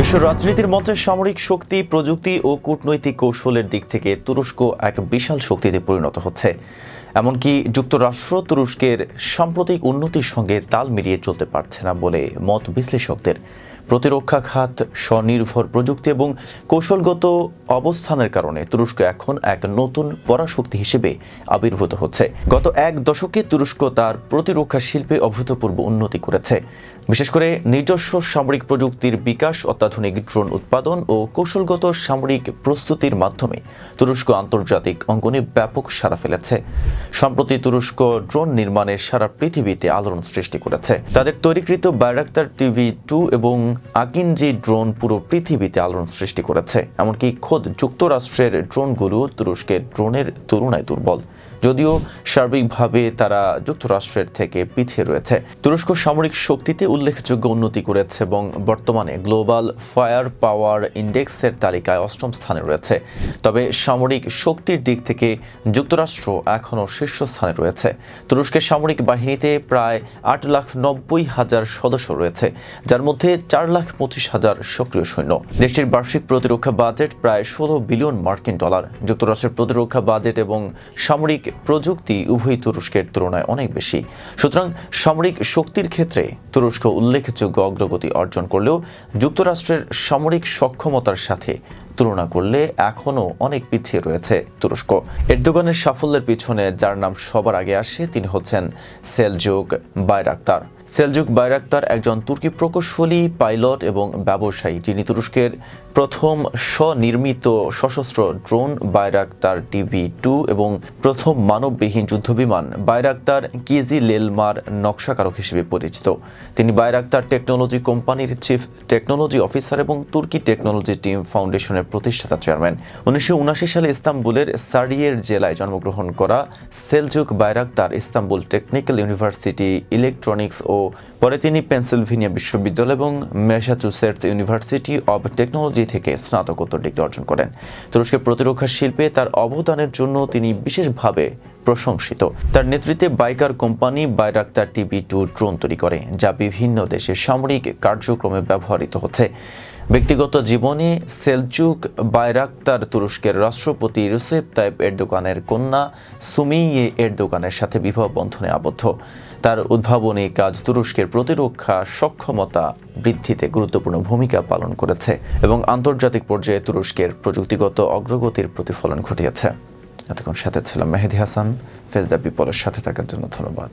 বিশ্ব রাজনীতির মঞ্চে সামরিক শক্তি, প্রযুক্তি ও কূটনৈতিক কৌশলের দিক থেকে তুরস্ক এক বিশাল শক্তিতে পরিণত হচ্ছে। এমনকি যুক্তরাষ্ট্র তুরস্কের সাম্প্রতিক উন্নতির সঙ্গে তাল মিলিয়ে চলতে পারছে না বলে মত বিশ্লেষকদের। প্রতিরক্ষা খাত, স্বনির্ভর প্রযুক্তি এবং কৌশলগত অবস্থানের কারণে তুরস্ক এখন এক নতুন পরাশক্তি হিসেবে আবির্ভূত হচ্ছে। গত এক দশকে তুরস্ক তার প্রতিরক্ষা শিল্পে অভূতপূর্ব উন্নতি করেছে। বিশেষ করে নিজস্ব সামরিক প্রযুক্তির বিকাশ, অত্যাধুনিক ড্রোন উৎপাদন ও কৌশলগত সামরিক প্রস্তুতির মাধ্যমে তুরস্ক আন্তর্জাতিক অঙ্গনে ব্যাপক সাড়া ফেলেছে। সম্প্রতি তুরস্ক ড্রোন নির্মাণে সারা পৃথিবীতে আলোড়ন সৃষ্টি করেছে। তাদের তৈরিকৃত বাইরাক্তার টিভি টু এবং আকিনজি ড্রোন পুরো পৃথিবীতে আলোড়ন সৃষ্টি করেছে। এমনকি খোদ যুক্তরাষ্ট্রের ড্রোনগুলো তুরস্কের ড্রোনের তুলনায় দুর্বল। যদিও সার্বিকভাবে তারা যুক্তরাষ্ট্রের থেকে পিছিয়ে রয়েছে। তুরস্ক সামরিক শক্তিতে উল্লেখযোগ্য উন্নতি করেছে এবং বর্তমানে গ্লোবাল ফায়ার পাওয়ার ইন্ডেক্সের তালিকায় অষ্টম স্থানে রয়েছে। তবে সামরিক শক্তির দিক থেকে যুক্তরাষ্ট্র এখনও শীর্ষস্থানে রয়েছে। তুরস্কের সামরিক বাহিনীতে প্রায় আট লাখ নব্বই হাজার সদস্য রয়েছে, যার মধ্যে চার লাখ পঁচিশ হাজার সক্রিয় সৈন্য। দেশটির বার্ষিক প্রতিরক্ষা বাজেট প্রায় ষোলো বিলিয়ন মার্কিন ডলার। যুক্তরাষ্ট্রের প্রতিরক্ষা বাজেট এবং সামরিক প্রযুক্তি উভয় তুরস্কের তুলনায় অনেক বেশি। সুতরাং সামরিক শক্তির ক্ষেত্রে তুরস্ক উল্লেখযোগ্য অগ্রগতি অর্জন করলেও যুক্তরাষ্ট্রের সামরিক সক্ষমতার সাথে তুলনা করলে এখনও অনেক পিছিয়ে রয়েছে তুরস্ক। এরদোগানের সাফল্যের পিছনে যার নাম সবার আগে আসে তিনি হচ্ছেন সেলজুক বাইরাক্তার। সেলজুক বাইরাক্তার একজন তুর্কি প্রকৌশলী, পাইলট এবং ব্যবসায়ী। যিনি তুরস্কের প্রথম স্বনির্মিত সশস্ত্র ড্রোন বাইরাক্তার টিভি টু এবং প্রথম মানববিহীন যুদ্ধবিমান বাইরাক্তার কিজি লেলমার নকশাকারক হিসেবে পরিচিত। তিনি বাইরাক্তার টেকনোলজি কোম্পানির চিফ টেকনোলজি অফিসার এবং তুর্কি টেকনোলজি টিম ফাউন্ডেশনের প্রতিষ্ঠাতা চেয়ারম্যান। উনিশশো উনআশি সালে ইস্তাম্বুলের সারিয়ের জেলায় জন্মগ্রহণ করা Selcuk Bayraktar Istanbul technical university electronics ও পরে তিনি পেনসিলভেনিয়া বিশ্ববিদ্যালয় এবং ম্যাসাচুসেটস ইউনিভার্সিটি অব টেকনোলজি থেকে স্নাতকোত্তর ডিগ্রি অর্জন করেন। তুরস্কের প্রতিরক্ষা শিল্পে তার অবদানের জন্য তিনি বিশেষভাবে প্রশংসিত। তার নেতৃত্বে Baykar company Bayraktar TV two drone তৈরি করে, যা বিভিন্ন দেশে সামরিক কার্যক্রমে ব্যবহৃত হচ্ছে। ব্যক্তিগত জীবনে সেলচুক বাইরাক্তার তুরস্কের রাষ্ট্রপতি রুসেপ তাইপ এরদোগানের কন্যা সুমিয়ে এর দোকানের সাথে বিবাহ বন্ধনে আবদ্ধ। তার উদ্ভাবনী কাজ তুরস্কের প্রতিরক্ষা সক্ষমতা বৃদ্ধিতে গুরুত্বপূর্ণ ভূমিকা পালন করেছে এবং আন্তর্জাতিক পর্যায়ে তুরস্কের প্রযুক্তিগত অগ্রগতির প্রতিফলন ঘটিয়েছে। এতক্ষণ সাথে ছিলাম মেহেদি হাসান ফেজদা পিপলের সাথে থাকার জন্য ধন্যবাদ।